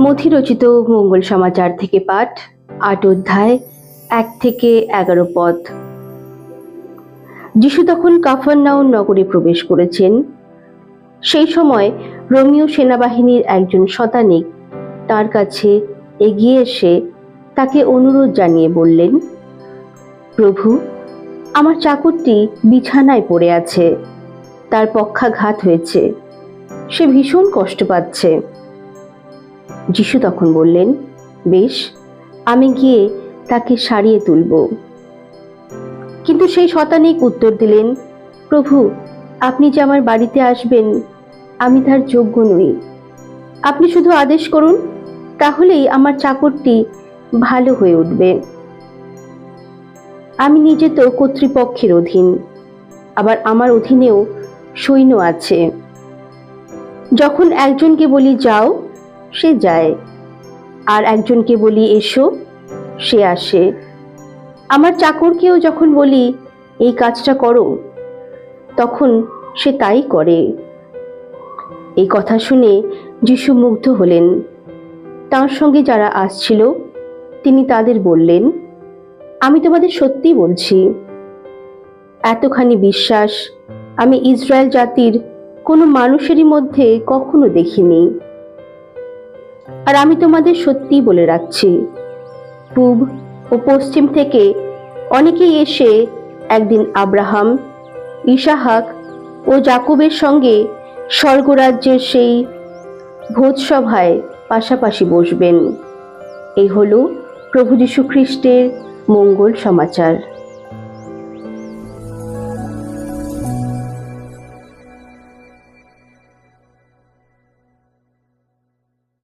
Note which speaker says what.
Speaker 1: মথিরচিত মঙ্গল সমাচার থেকে পাঠ, আট অধ্যায়, এক থেকে এগারো পদ। যিশু তখন কাফারনাউন নগরে প্রবেশ করেছেন। সেই সময় রোমিও সেনাবাহিনীর একজন শতানিক তার কাছে এগিয়ে এসে তাকে অনুরোধ জানিয়ে বললেন, প্রভু, আমার চাকরটি বিছানায় পড়ে আছে। তার পক্ষাঘাত হয়েছে। সে ভীষণ কষ্ট পাচ্ছে। যিশু তখন বললেন, বেশ, আমি গিয়ে তাকে সারিয়ে তুলব। কিন্তু সেই শতানিক উত্তর দিলেন, প্রভু, আপনি যে আমার বাড়িতে আসবেন, আমি তার যোগ্য নই। আপনি শুধু আদেশ করুন, তাহলেই আমার চাকরটি ভালো হয়ে উঠবে। আমি নিজে তো কর্তৃপক্ষের অধীন, আবার আমার অধীনেও সৈন্য আছে। যখন একজনকে বলি, যাও সে যায়। আর একজনকে বলি, এসো। সে আসে। আমার চাকরকেও যখন বলি, এই কাজটা করো, তখন সে তাই করে। এই কথা শুনে যিশু মুগ্ধ হলেন। তার সঙ্গে যারা আসছিল, তিনি তাদের বললেন, আমি তোমাদের সত্যি বলছি, এতখানি বিশ্বাস আমি ইসরায়েল জাতির কোনো মানুষেরই মধ্যে কখনো দেখিনি। আর আমি তোমাদের সত্যি বলে রাখছি। পূব ও পশ্চিম থেকে অনেকেই এসে একদিন আব্রাহাম, ইসাহাক ও জাকুবের সঙ্গে স্বর্গরাজ্যের সেই ভোজসভায় পাশাপাশি বসবেন। এই হলো প্রভু যীশু খ্রিস্টের মঙ্গল সমাচার।